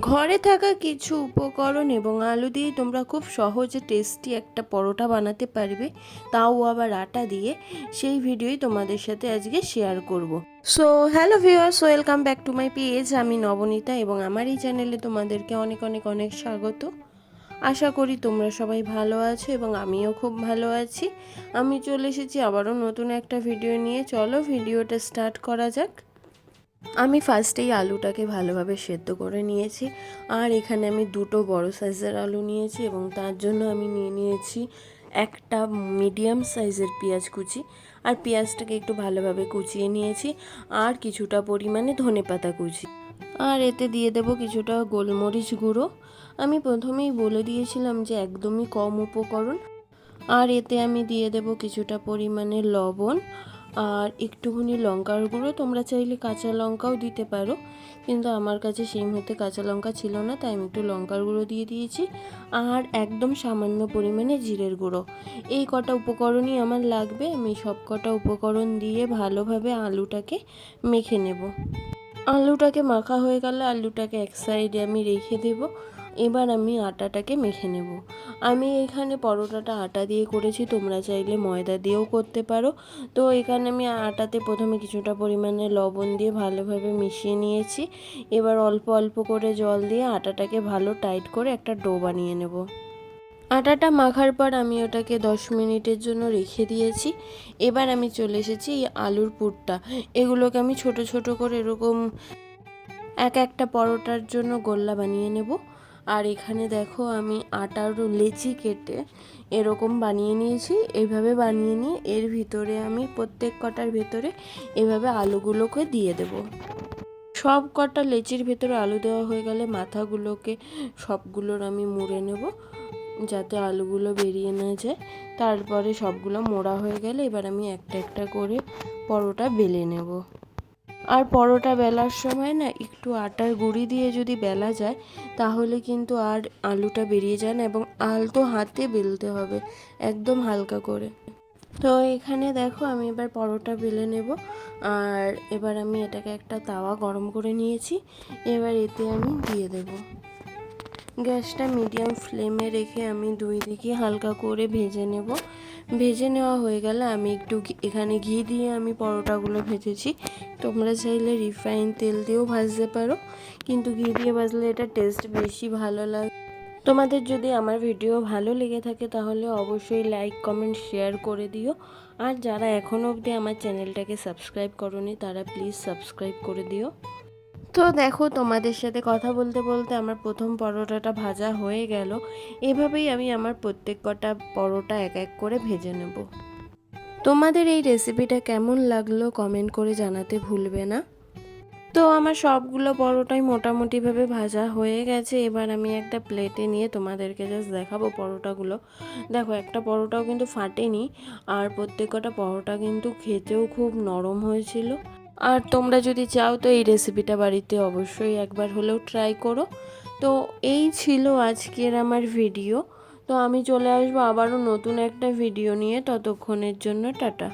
ঘরে থাকা কিছু উপকরণ এবং আলু দিয়ে তোমরা খুব সহজে টেস্টি একটা পরোটা বানাতে পারবে, তাও আবার আটা দিয়ে। সেই ভিডিওই তোমাদের সাথে আজকে শেয়ার করব। So hello viewers welcome back to my page আমি নবনীতা এবং আমার এই চ্যানেলে তোমাদেরকে অনেক অনেক অনেক স্বাগত। আশা করি তোমরা সবাই ভালো আছো এবং আমিও খুব ভালো আছি। আমি চলে এসেছি আবারও নতুন একটা ভিডিও নিয়ে। চলো ভিডিওটা স্টার্ট করা যাক। আমি ফার্স্টেই আলুটাকে ভালোভাবে সেদ্ধ করে নিয়েছি, আর এখানে আমি দুটো বড় সাইজের আলু নিয়েছি এবং তার জন্য আমি নিয়ে নিয়েছি একটা মিডিয়াম সাইজের পেঁয়াজ কুচি, আর পেঁয়াজটাকে একটু ভালোভাবে কুচিয়ে নিয়েছি, আর কিছুটা পরিমাণে ধনে পাতা কুচি। আর এতে দিয়ে দেব কিছুটা গোলমরিচ গুঁড়ো। আমি প্রথমেই বলে দিয়েছিলাম যে একদমই কম উপকরণ, আর এতে আমি দিয়ে দেব কিছুটা পরিমাণে লবণ আর একটুখানি লঙ্কার গুঁড়ো, তোমরা চাইলে কাঁচা লঙ্কাও দিতে পারো। কিন্তু আমার কাছে সেই মুহূর্তে কাঁচা লঙ্কা ছিল না, তাই আমি একটু লঙ্কার গুঁড়ো দিয়ে দিয়েছি। আর একদম সামান্য পরিমাণে জিরের গুঁড়ো। এই কটা উপকরণই আমার লাগবে, আমি সব কটা উপকরণ দিয়ে ভালোভাবে আলুটাকে মেখে নেব। আলুটাকে মাখা হয়ে গেলে আলুটাকে এক সাইডে আমি রেখে দেবো। এবার আমি আটাটাকে মেখে নেব। আমি এখানে পরোটাটা আটা দিয়ে করেছি, তোমরা চাইলে ময়দা দিয়েও করতে পারো। তো এখানে আমি আটাতে প্রথমে কিছুটা পরিমাণে লবণ দিয়ে ভালোভাবে মিশিয়ে নিয়েছি। এবার অল্প অল্প করে জল দিয়ে আটাটাকে ভালো টাইট করে একটা ডো বানিয়ে নেব। আটাটা মাখার পর আমি ওটাকে দশ মিনিটের জন্য রেখে দিয়েছি। এবার আমি চলে এসেছি এই আলুর পুরটা। এগুলোকে আমি ছোট ছোট করে এরকম এক একটা পরোটার জন্য গোল্লা বানিয়ে নেব। আর এখানে দেখো আমি আটার লেচি কেটে এরকম বানিয়ে নিয়েছি। এইভাবে বানিয়ে নিয়ে এর ভিতরে আমি প্রত্যেক কটার ভেতরে এভাবে আলুগুলোকে দিয়ে দেব। সব কটা লেচির ভেতরে আলু দেওয়া হয়ে গেলে মাথাগুলোকে সবগুলোর আমি মুড়ে নেব যাতে আলুগুলো বেরিয়ে না যায়। তারপরে সবগুলো মোড়া হয়ে গেলে এবার আমি একটা একটা করে পরোটা বেলে নেব। আর পরোটা বেলার সময় না একটু আটার গুঁড়ি দিয়ে যদি বেলা যায়, তাহলে কিন্তু আর আলুটা বেরিয়ে যায় না এবং আলতো হাতে বেলতে হবে, একদম হালকা করে। তো এখানে দেখো আমি এবার পরোটা বেলে নেব, আর এবার আমি এটাকে একটা তাওয়া গরম করে নিয়েছি, এবার এতে আমি দিয়ে দেব। গ্যাসটা মিডিয়াম ফ্লেমে রেখে আমি দুই দিকে হালকা করে ভেজে নেব। ভেজে নেওয়া হয়ে গেলে আমি একটু এখানে ঘি দিয়ে আমি পরোটাগুলো ভেজেছি। তোমরা চাইলে রিফাইন তেল দিয়েও ভাজতে পারো, কিন্তু ঘি দিয়ে ভাজলে এটা টেস্ট বেশি ভালো লাগে। তোমাদের যদি আমার ভিডিও ভালো লেগে থাকে তাহলে অবশ্যই লাইক, কমেন্ট, শেয়ার করে দিও। আর যারা এখনও অবধি আমার চ্যানেলটাকে সাবস্ক্রাইব করনি তারা প্লিজ সাবস্ক্রাইব করে দিও। তো দেখো তোমাদের সাথে কথা বলতে বলতে আমার প্রথম পরোটাটা ভাজা হয়ে গেল। এভাবেই আমি আমার প্রত্যেক কটা পরোটা এক এক করে ভেজে নেব। তোমাদের এই রেসিপিটা কেমন লাগল কমেন্ট করে জানাতে ভুলবে না। তো আমার সবগুলো পরোটাই মোটামুটিভাবে ভাজা হয়ে গেছে। এবার আমি একটা প্লেটে নিয়ে তোমাদেরকে জাস্ট দেখাবো পরোটাগুলো। দেখো, একটা পরোটাও কিন্তু ফাটেনি, আর প্রত্যেকটা পরোটা কিন্তু খেতেও খুব নরম হয়েছিল। আর তোমরা যদি চাও তো এই রেসিপিটা বাড়িতে অবশ্যই একবার হলেও ট্রাই করো। তো এই ছিল আজকের আমার ভিডিও তো আমি চলে আসব আবারও নতুন একটা ভিডিও নিয়ে। ততক্ষণের জন্য টাটা।